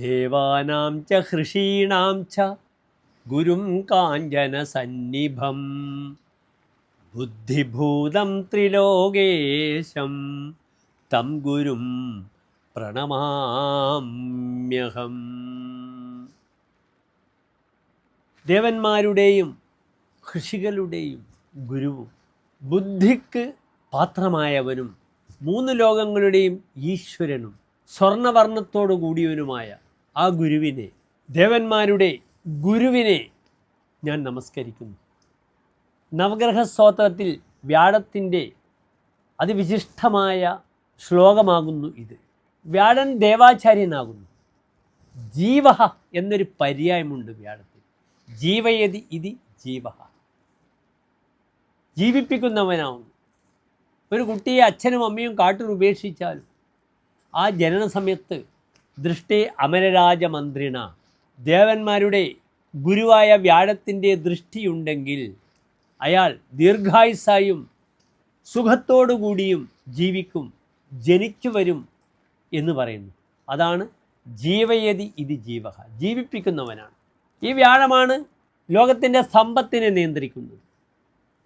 ദേവാനാം ച ഹൃഷീണാം ച ഗുരും കാഞ്ചന സന്നിഭം ബുദ്ധിഭൂതം ത്രിലോകേശം തം ഗുരും പ്രണമാമ്യഹം. ദേവന്മാരുടെയും ഋഷികളുടെയും ഗുരുവും ബുദ്ധിക്ക് പാത്രമായവനും മൂന്ന് ലോകങ്ങളുടെയും ഈശ്വരനും സ്വർണവർണത്തോടു കൂടിയവനുമായ ആ ഗുരുവിനെ ദേവന്മാരുടെ ഗുരുവിനെ ഞാൻ നമസ്കരിക്കുന്നു. നവഗ്രഹ സ്തോത്രത്തിൽ വ്യാഴത്തിന്റെ അതിവിശിഷ്ടമായ ശ്ലോകമാകുന്നു ഇത്. വ്യാഴൻ ദേവാചാര്യനാകുന്നു. ജീവ എന്നൊരു പര്യായമുണ്ട് വ്യാഴത്തിൽ. ജീവയതി ഇതി ജീവ ജീവിപ്പിക്കുന്നവനാവുന്നു. ഒരു കുട്ടിയെ അച്ഛനും അമ്മയും കാട്ടിൽ ഉപേക്ഷിച്ചാലും ആ ജനന സമയത്ത് ദൃഷ്ടി അമരരാജമന്ത്രിണ. ദേവന്മാരുടെ ഗുരുവായ വ്യാഴത്തിന്റെ ദൃഷ്ടിയുണ്ടെങ്കിൽ അയാൾ ദീർഘായുസായും സുഖത്തോടുകൂടിയും ജീവിക്കും ജനിച്ചു വരും എന്ന് പറയുന്നു. അതാണ് ജീവയതി ഇത് ജീവ ജീവിപ്പിക്കുന്നവനാണ്. ഈ വ്യാഴമാണ് ലോകത്തിന്റെ സമ്പത്തിനെ നിയന്ത്രിക്കുന്നത്.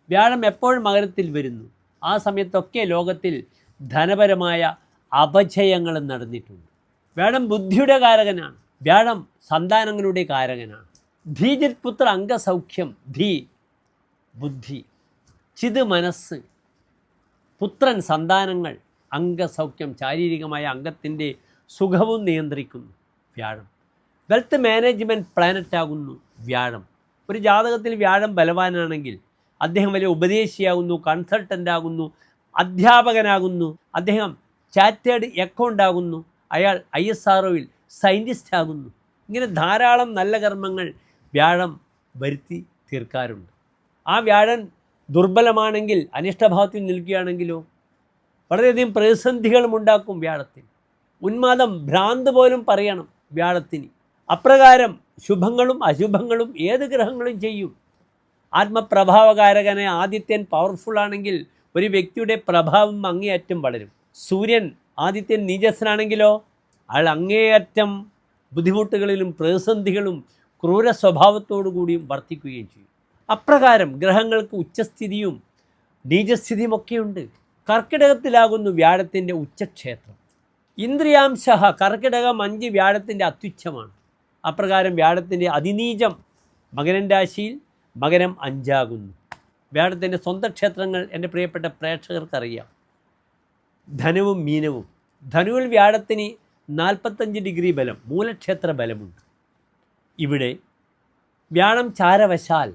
വ്യാഴം എപ്പോഴും മകരത്തിൽ വരുന്നു. ആ സമയത്തൊക്കെ ലോകത്തിൽ ധനപരമായ അപജയങ്ങൾ നടന്നിട്ടുണ്ട്. വ്യാഴം ബുദ്ധിയുടെ കാരകനാണ്. വ്യാഴം സന്താനങ്ങളുടെ കാരകനാണ്. ധീജിത് പുത്ര അംഗസൗഖ്യം ധീ ബുദ്ധി. ചിത് മനസ്സ്. പുത്രൻ സന്താനങ്ങൾ അംഗസൗഖ്യം ശാരീരികമായ അംഗത്തിന്റെ സുഖവും നിയന്ത്രിക്കുന്നു. വ്യാഴം. വെൽത്ത് മാനേജ്മെന്റ് പ്ലാനറ്റ് ആകുന്നു വ്യാഴം. ഒരു ജാതകത്തിൽ വ്യാഴം ബലവാനാണെങ്കിൽ അദ്ദേഹം വലിയ ഉപദേശിയാകുന്നു കൺസൾട്ടന്റ് ആകുന്നു അധ്യാപകനാകുന്നു. അദ്ദേഹം ചാറ്റേഡ് അക്കൗണ്ട് ആകുന്നു അയാൾ ഐ എസ് ആർ സയന്റിസ്റ്റ് ഇങ്ങനെ ധാരാളം നല്ല കർമ്മങ്ങൾ വ്യാഴം വരുത്തി തീർക്കാറുണ്ട്. ആ വ്യാഴൻ ദുർബലമാണെങ്കിൽ അനിഷ്ടഭാവത്തിൽ നിൽക്കുകയാണെങ്കിലോ? വളരെയധികം പ്രതിസന്ധികളും ഉണ്ടാക്കും വ്യാഴത്തിന്. ഉന്മാദം ഭ്രാന്ത് പോലും പറയണം വ്യാഴത്തിന്. അപ്രകാരം ശുഭങ്ങളും അശുഭങ്ങളും ഏത് ഗ്രഹങ്ങളും ചെയ്യും. ആത്മപ്രഭാവകാരകനെ ആദിത്യൻ പവർഫുൾ ആണെങ്കിൽ ഒരു വ്യക്തിയുടെ പ്രഭാവം അങ്ങേയറ്റം വളരും. സൂര്യൻ ആദിത്യൻ നീചസ്സനാണെങ്കിലോ അയാൾ അങ്ങേയറ്റം ബുദ്ധിമുട്ടുകളിലും പ്രതിസന്ധികളും ക്രൂര സ്വഭാവത്തോടു കൂടിയും വർത്തിക്കുകയും ചെയ്യും. അപ്രകാരം ഗ്രഹങ്ങൾക്ക് ഉച്ചസ്ഥിതിയും നീചസ്ഥിതിയുമൊക്കെയുണ്ട്. കർക്കിടകത്തിലാകുന്നു വ്യാഴത്തിന്റെ ഉച്ചക്ഷേത്രം. ഇന്ദ്രിയാംശ കർക്കിടകം അഞ്ച് വ്യാഴത്തിന്റെ അത്യുച്ഛമാണ്. അപ്രകാരം വ്യാഴത്തിന്റെ അതിനീചം മകരൻ രാശിയിൽ മകരം അഞ്ചാകുന്നു. വ്യാഴത്തിന്റെ സ്വന്തം ക്ഷേത്രങ്ങൾ എന്റെ പ്രിയപ്പെട്ട പ്രേക്ഷകർക്കറിയാം. ധനുവും മീനവും. ധനുവിൽ വ്യാഴത്തിന് നാൽപ്പത്തഞ്ച് ഡിഗ്രി ബലം മൂലക്ഷേത്ര ബലമുണ്ട്. ഇവിടെ വ്യാഴം ചാരവശാൽ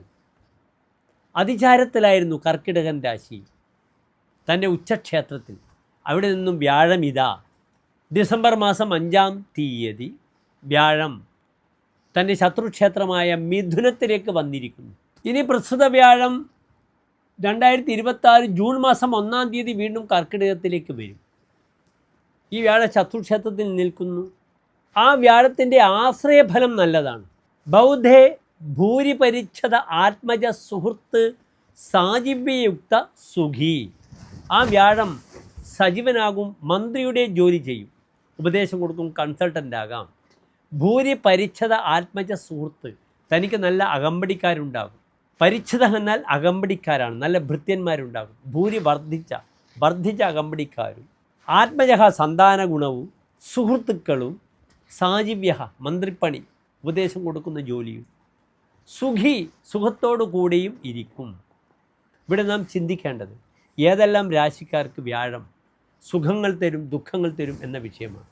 അതിചാരത്തിലായിരുന്നു കർക്കിടകൻ രാശി തന്റെ ഉച്ചക്ഷേത്രത്തിൽ. അവിടെ നിന്നും വ്യാഴം ഇതാ. ഡിസംബർ മാസം അഞ്ചാം തീയതി വ്യാഴം തന്റെ ശത്രുക്ഷേത്രമായ മിഥുനത്തിലേക്ക് വന്നിരിക്കുന്നു. ഇനി പ്രസ്തുത വ്യാഴം രണ്ടായിരത്തി ഇരുപത്തി ജൂൺ മാസം ഒന്നാം തീയതി വീണ്ടും കർക്കിടകത്തിലേക്ക് വരും. ഈ വ്യാഴ ശത്രുക്ഷേത്രത്തിൽ നിൽക്കുന്നു. ആ വ്യാഴത്തിന്റെ ആശ്രയഫലം നല്ലതാണ്. ബൗദ്ധേ ഭൂരിപരിച്ഛത ആത്മജ സുഹൃത്ത് സാജീവ്യയുക്ത സുഖി. ആ വ്യാഴം സജീവനാകും മന്ത്രിയുടെ ജോലി ചെയ്യും. ഉപദേശം കൊടുക്കും കൺസൾട്ടന്റ് ആകാം. ഭൂരിപരിച്ഛത ആത്മജ സുഹൃത്ത് തനിക്ക് നല്ല അകമ്പടിക്കാരുണ്ടാകും. പരിച്ഛത എന്നാൽ അകമ്പടിക്കാരാണ്. നല്ല ഭൃത്യന്മാരുണ്ടാകും. ഭൂരി വർദ്ധിച്ച വർദ്ധിച്ച അകമ്പടിക്കാരും. ആത്മജഹ സന്താന ഗുണവും സുഹൃത്തുക്കളും സാജീവ്യ മന്ത്രിപ്പണി ഉപദേശം കൊടുക്കുന്ന ജോലിയും സുഖി സുഖത്തോടു കൂടിയും ഇരിക്കും. ഇവിടെ നാം ചിന്തിക്കേണ്ടത് ഏതെല്ലാം രാശിക്കാർക്ക് വ്യാഴം സുഖങ്ങൾ തരും ദുഃഖങ്ങൾ തരും എന്ന വിഷയമാണ്.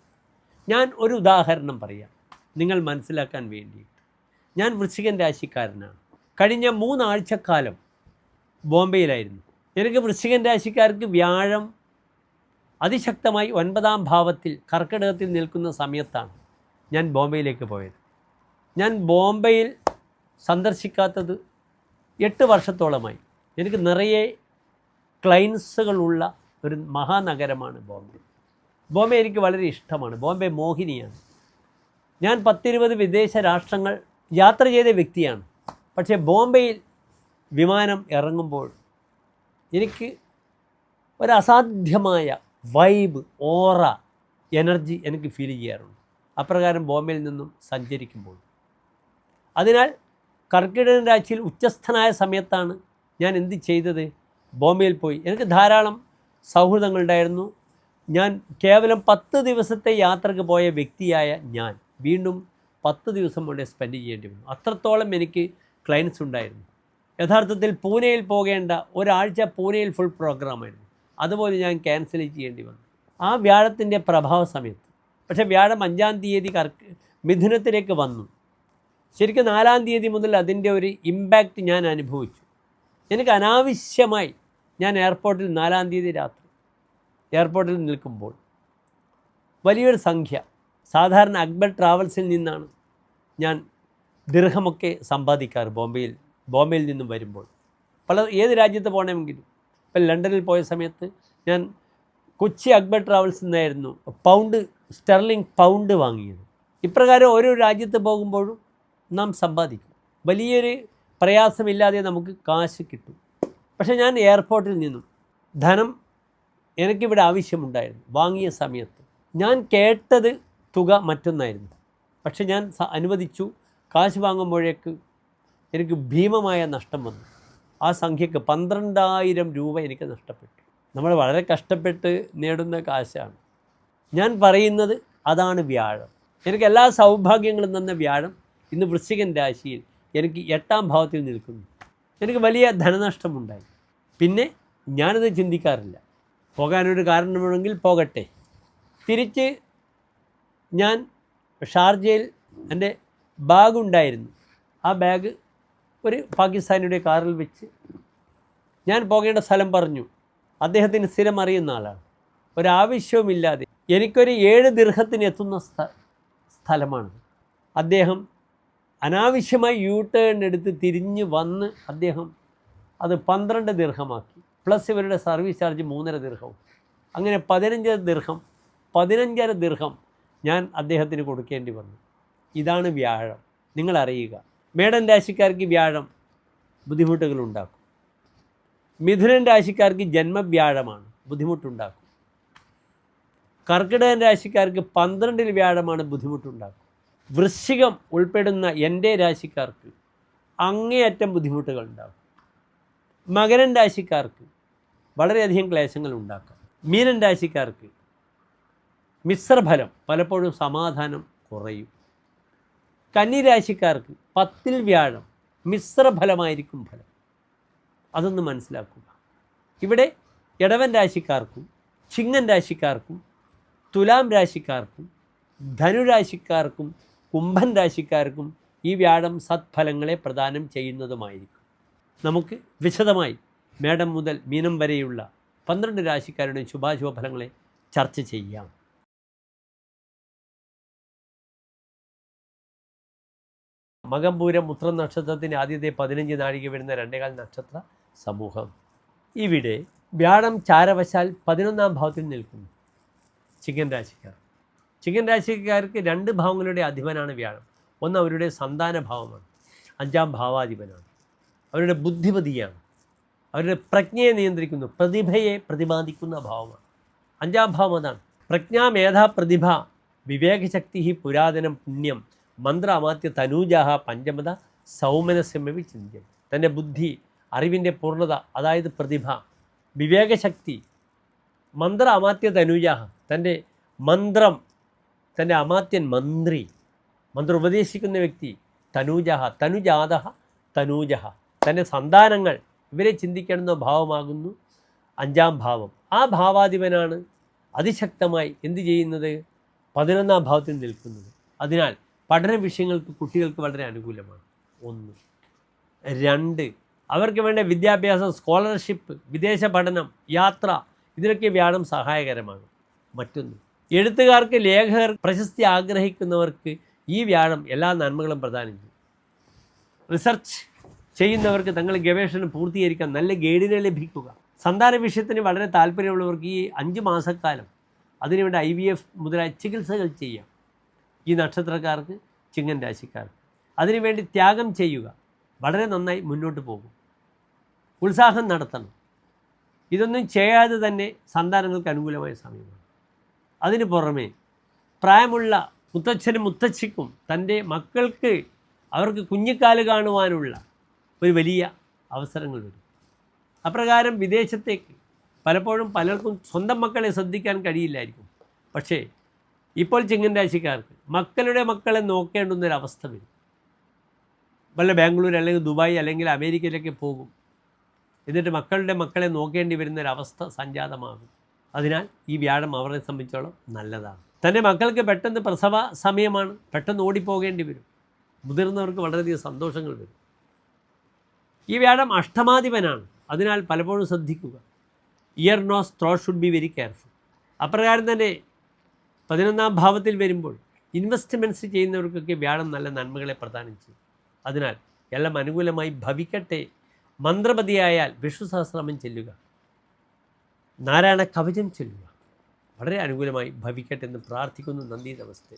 ഞാൻ ഒരു ഉദാഹരണം പറയാം. നിങ്ങൾ മനസ്സിലാക്കാൻ വേണ്ടി ഞാൻ വൃശ്ചികൻ രാശിക്കാരനാണ്. കഴിഞ്ഞ മൂന്നാഴ്ചക്കാലം ബോംബെയിലായിരുന്നു. എനിക്ക് വൃശ്ചികൻ രാശിക്കാർക്ക് വ്യാഴം അതിശക്തമായി ഒൻപതാം ഭാവത്തിൽ കർക്കിടകത്തിൽ നിൽക്കുന്ന സമയത്താണ് ഞാൻ ബോംബെയിലേക്ക് പോയത്. ഞാൻ ബോംബെയിൽ സന്ദർശിക്കാത്തത് എട്ട് വർഷത്തോളമായി. എനിക്ക് നിറയെ ക്ലൈൻസുകളുള്ള ഒരു മഹാനഗരമാണ് ബോംബെ. ബോംബെ എനിക്ക് വളരെ ഇഷ്ടമാണ്. ബോംബെ മോഹിനിയാണ്. ഞാൻ പത്തിരുപത് വിദേശ രാഷ്ട്രങ്ങൾ യാത്ര ചെയ്ത വ്യക്തിയാണ്. പക്ഷേ ബോംബെയിൽ വിമാനം ഇറങ്ങുമ്പോൾ എനിക്ക് ഒരു അസാധ്യമായ വൈബ് ഓറ എനർജി എനിക്ക് ഫീൽ ചെയ്യാറുണ്ട്. അപ്രകാരം ബോംബെയിൽ നിന്നും സഞ്ചരിക്കുമ്പോൾ. അതിനാൽ കർക്കിടക രാശിയിൽ ഉച്ചസ്ഥനായ സമയത്താണ് ഞാൻ എന്ത് ചെയ്തത്? ബോംബെയിൽ പോയി. എനിക്ക് ധാരാളം സൗഹൃദങ്ങളുണ്ടായിരുന്നു ഞാൻ കേവലം പത്ത് ദിവസത്തെ യാത്രയ്ക്ക് പോയ വ്യക്തിയായ ഞാൻ വീണ്ടും പത്ത് ദിവസം കൊണ്ട് സ്പെൻഡ് ചെയ്യേണ്ടി വന്നു. അത്രത്തോളം എനിക്ക് ക്ലയൻസ് ഉണ്ടായിരുന്നു. യഥാർത്ഥത്തിൽ പൂനെയിൽ പോകേണ്ട ഒരാഴ്ച പൂനെയിൽ ഫുൾ പ്രോഗ്രാമായിരുന്നു അതുപോലെ ഞാൻ ക്യാൻസൽ ചെയ്യേണ്ടി വന്നു. ആ വ്യാഴത്തിന്റെ പ്രഭാവ സമയത്ത്. പക്ഷേ വ്യാഴം അഞ്ചാം തീയതി കർക്ക് മിഥുനത്തിലേക്ക് വന്നു. ശരിക്കും നാലാം തീയതി മുതൽ അതിന്റെ ഒരു ഇമ്പാക്റ്റ് ഞാൻ അനുഭവിച്ചു. എനിക്ക് അനാവശ്യമായി ഞാൻ എയർപോർട്ടിൽ നാലാം തീയതി രാത്രി എയർപോർട്ടിൽ നിൽക്കുമ്പോൾ വലിയൊരു സംഖ്യ. സാധാരണ അക്ബർ ട്രാവൽസിൽ നിന്നാണ് ഞാൻ ദീർഘമൊക്കെ സമ്പാദിക്കാറ് ബോംബെയിൽ ബോംബെയിൽ നിന്നും വരുമ്പോൾ. പല ഏത് രാജ്യത്ത് പോകണമെങ്കിലും. ഇപ്പം ലണ്ടനിൽ പോയ സമയത്ത് ഞാൻ കൊച്ചി അക്ബർ ട്രാവൽസ് നിന്നായിരുന്നു പൗണ്ട് സ്റ്റെർലിംഗ് പൗണ്ട് വാങ്ങിയത്. ഇപ്രകാരം ഓരോ രാജ്യത്ത് പോകുമ്പോഴും നാം സമ്പാദിക്കും. വലിയൊരു പ്രയാസമില്ലാതെ നമുക്ക് കാശ് കിട്ടും. പക്ഷേ ഞാൻ എയർപോർട്ടിൽ നിന്നും ധനം എനിക്കിവിടെ ആവശ്യമുണ്ടായിരുന്നു വാങ്ങിയ സമയത്ത്. ഞാൻ കേട്ടത് തുക മറ്റൊന്നായിരുന്നു. പക്ഷെ ഞാൻ അനുവദിച്ചു കാശ് വാങ്ങുമ്പോഴേക്ക് എനിക്ക് ഭീമമായ നഷ്ടം വന്നു. ആ സംഖ്യക്ക് പന്ത്രണ്ടായിരം രൂപ എനിക്ക് നഷ്ടപ്പെട്ടു. നമ്മൾ വളരെ കഷ്ടപ്പെട്ട് നേടുന്ന കാശാണ്. ഞാൻ പറയുന്നത് അതാണ് വ്യാഴം. എനിക്ക് എല്ലാ സൗഭാഗ്യങ്ങളും തന്ന വ്യാഴം ഇന്ന് വൃശ്ചികൻ രാശിയിൽ എനിക്ക് എട്ടാം ഭാവത്തിൽ നിൽക്കുന്നു. എനിക്ക് വലിയ ധനനഷ്ടമുണ്ടായി. പിന്നെ ഞാനത് ചിന്തിക്കാറില്ല. പോകാനൊരു കാരണമുണ്ടെങ്കിൽ പോകട്ടെ. തിരിച്ച് ഞാൻ ഷാർജയിൽ എന്റെ ബാഗ് ഉണ്ടായിരുന്നു ആ ബാഗ് ഒരു പാകിസ്ഥാനിയുടെ കാറിൽ വെച്ച് ഞാൻ പോകേണ്ട സ്ഥലം പറഞ്ഞു. അദ്ദേഹത്തിന് സ്ഥിരം അറിയുന്ന ആളാണ്. ഒരാവശ്യവുമില്ലാതെ എനിക്കൊരു ഏഴ് ദീർഘത്തിന് എത്തുന്ന സ്ഥ സ്ഥലമാണ്. അദ്ദേഹം അനാവശ്യമായി യൂ ടേൺ എടുത്ത് തിരിഞ്ഞ് വന്ന് അദ്ദേഹം അത് പന്ത്രണ്ട് ദീർഘമാക്കി. പ്ലസ് ഇവരുടെ സർവീസ് ചാർജ് മൂന്നര ദീർഘവും. അങ്ങനെ പതിനഞ്ചര ദീർഘം പതിനഞ്ചര ദീർഘം ഞാൻ അദ്ദേഹത്തിന് കൊടുക്കേണ്ടി വന്നു. ഇതാണ് വ്യാഴം. നിങ്ങൾ അറിയുക മേടൻ രാശിക്കാർക്ക് വ്യാഴം ബുദ്ധിമുട്ടുകൾ ഉണ്ടാക്കും മിഥുനൻ രാശിക്കാർക്ക് ജന്മവ്യാഴമാണ് ബുദ്ധിമുട്ടുണ്ടാക്കും. കർക്കിടകൻ രാശിക്കാർക്ക് പന്ത്രണ്ടിൽ വ്യാഴമാണ് ബുദ്ധിമുട്ടുണ്ടാക്കും. വൃശ്ചികം ഉൾപ്പെടുന്ന എന്റെ രാശിക്കാർക്ക് അങ്ങേയറ്റം ബുദ്ധിമുട്ടുകൾ ഉണ്ടാകും മകരൻ രാശിക്കാർക്ക് വളരെയധികം ക്ലേശങ്ങൾ ഉണ്ടാക്കാം മീനൻ രാശിക്കാർക്ക് മിശ്രഫലം പലപ്പോഴും സമാധാനം കുറയും. കന്നി രാശിക്കാർക്ക് പത്തിൽ വ്യാഴം മിശ്രഫലമായിരിക്കും ഫലം. അതൊന്ന് മനസ്സിലാക്കുക. ഇവിടെ ഇടവൻ രാശിക്കാർക്കും ചിങ്ങൻ രാശിക്കാർക്കും തുലാം രാശിക്കാർക്കും ധനുരാശിക്കാർക്കും കുംഭൻ രാശിക്കാർക്കും ഈ വ്യാഴം സത്ഫലങ്ങളെ പ്രദാനം ചെയ്യുന്നതുമായിരിക്കും. നമുക്ക് വിശദമായി മേടം മുതൽ മീനം വരെയുള്ള പന്ത്രണ്ട് രാശിക്കാരുടെ ശുഭാശുഭ ഫലങ്ങളെ ചർച്ച ചെയ്യാം. മകംപൂരം ഉത്രം നക്ഷത്രത്തിന്റെ ആദ്യത്തെ പതിനഞ്ച് നാഴിക വരുന്ന രണ്ടേകാൽ നക്ഷത്ര സമൂഹം. ഇവിടെ വ്യാഴം ചാരവശാൽ പതിനൊന്നാം ഭാവത്തിൽ നിൽക്കുന്നു. ചിക്കൻ രാശിക്കാർ. ചിക്കൻ രാശിക്കാർക്ക് രണ്ട് ഭാവങ്ങളുടെ അധിപനാണ് വ്യാഴം. ഒന്ന് അവരുടെ സന്താന ഭാവമാണ്. അഞ്ചാം ഭാവാധിപനാണ്. അവരുടെ ബുദ്ധിപതിയാണ്. അവരുടെ പ്രജ്ഞയെ നിയന്ത്രിക്കുന്നു. പ്രതിഭയെ പ്രതിപാദിക്കുന്ന ഭാവമാണ്. അഞ്ചാം ഭാവം അതാണ്. പ്രജ്ഞാ മേധാ പ്രതിഭ വിവേകശക്തി പുരാതനം പുണ്യം മന്ത്ര അമാത്യ തനൂജാഹ പഞ്ചമത സൗമനസ്യമവി ചിന്തി തന്റെ ബുദ്ധി അറിവിന്റെ പൂർണത അതായത് പ്രതിഭ വിവേകശക്തി മന്ത്ര അമാത്യ തനൂജാഹ തന്റെ മന്ത്രം തന്റെ അമാത്യൻ മന്ത്രി മന്ത്രം ഉപദേശിക്കുന്ന വ്യക്തി തനൂജഹ തനുജാത തനൂജഹ. തന്റെ സന്താനങ്ങൾ ഇവരെ ചിന്തിക്കണമെന്ന ഭാവമാകുന്നു അഞ്ചാം ഭാവം. ആ ഭാവാധിപനാണ് അതിശക്തമായി എന്ത് ചെയ്യുന്നത്? പതിനൊന്നാം ഭാവത്തിൽ നിൽക്കുന്നത്. അതിനാൽ പഠന വിഷയങ്ങൾക്ക് കുട്ടികൾക്ക് വളരെ അനുകൂലമാണ്. ഒന്ന്. രണ്ട്. അവർക്ക് വേണ്ട വിദ്യാഭ്യാസം സ്കോളർഷിപ്പ് വിദേശ പഠനം യാത്ര ഇതിനൊക്കെ വ്യാഴം സഹായകരമാണ്. മറ്റൊന്ന്. എഴുത്തുകാർക്ക് ലേഖകർ പ്രശസ്തി ആഗ്രഹിക്കുന്നവർക്ക് ഈ വ്യാഴം എല്ലാ നന്മകളും പ്രദാനം ചെയ്യും റിസർച്ച് ചെയ്യുന്നവർക്ക് തങ്ങളുടെ ഗവേഷണം പൂർത്തീകരിക്കാൻ നല്ല ഗൈഡിനെ ലഭിക്കുക. സന്താന വിഷയത്തിന് വളരെ താല്പര്യമുള്ളവർക്ക് ഈ അഞ്ച് മാസക്കാലം അതിനുവേണ്ടി ഐ വി എഫ് മുതലായ ചികിത്സകൾ ചെയ്യാം. ഈ നക്ഷത്രക്കാർക്ക് ചിങ്ങൻ രാശിക്കാർക്ക്. അതിനുവേണ്ടി ത്യാഗം ചെയ്യുക. വളരെ നന്നായി മുന്നോട്ട് പോകും. ഉത്സാഹം നടത്തണം. ഇതൊന്നും ചെയ്യാതെ തന്നെ സന്താനങ്ങൾക്ക് അനുകൂലമായ സമയമാണ്. അതിന് പുറമെ പ്രായമുള്ള മുത്തച്ഛനും മുത്തച്ഛിക്കും തന്റെ മക്കൾക്ക് അവർക്ക് കുഞ്ഞിക്കാൽ കാണുവാനുള്ള ഒരു വലിയ അവസരങ്ങൾ വരും. അപ്രകാരം വിദേശത്തേക്ക് പലപ്പോഴും പലർക്കും സ്വന്തം മക്കളെ ശ്രദ്ധിക്കാൻ കഴിയില്ലായിരിക്കും. പക്ഷേ ഇപ്പോൾ ചിങ്ങൻ രാശിക്കാർക്ക് മക്കളുടെ മക്കളെ നോക്കേണ്ടുന്നൊരവസ്ഥ വരും. വല്ല ബാംഗ്ലൂർ അല്ലെങ്കിൽ ദുബായ് അല്ലെങ്കിൽ അമേരിക്കയിലൊക്കെ പോകും. എന്നിട്ട് മക്കളുടെ മക്കളെ നോക്കേണ്ടി വരുന്നൊരവസ്ഥ സംജാതമാകും. അതിനാൽ ഈ വ്യാഴം അവരെ സംബന്ധിച്ചോളം നല്ലതാണ്. തന്റെ മക്കൾക്ക് പെട്ടെന്ന് പ്രസവ സമയമാണ്. പെട്ടെന്ന് ഓടിപ്പോകേണ്ടി വരും. മുതിർന്നവർക്ക് വളരെയധികം സന്തോഷങ്ങൾ വരും. ഈ വ്യാഴം അഷ്ടമാധിപനാണ്. അതിനാൽ പലപ്പോഴും ശ്രദ്ധിക്കുക. Ear nose throat should be very careful അപ്രകാരം തന്നെ പതിനൊന്നാം ഭാവത്തിൽ വരുമ്പോൾ ഇൻവെസ്റ്റ്മെന്റ്സ് ചെയ്യുന്നവർക്കൊക്കെ വ്യാഴം നല്ല നന്മകളെ പ്രദാനം ചെയ്യും അതിനാൽ എല്ലാം അനുകൂലമായി ഭവിക്കട്ടെ. മന്ത്രപതിയായാൽ വിഷ്ണു സഹസ്രമം ചെല്ലുക. നാരായണ കവചം ചൊല്ലുക. വളരെ അനുകൂലമായി ഭവിക്കട്ടെ എന്ന് പ്രാർത്ഥിക്കുന്നു നന്ദി നമസ്തേ.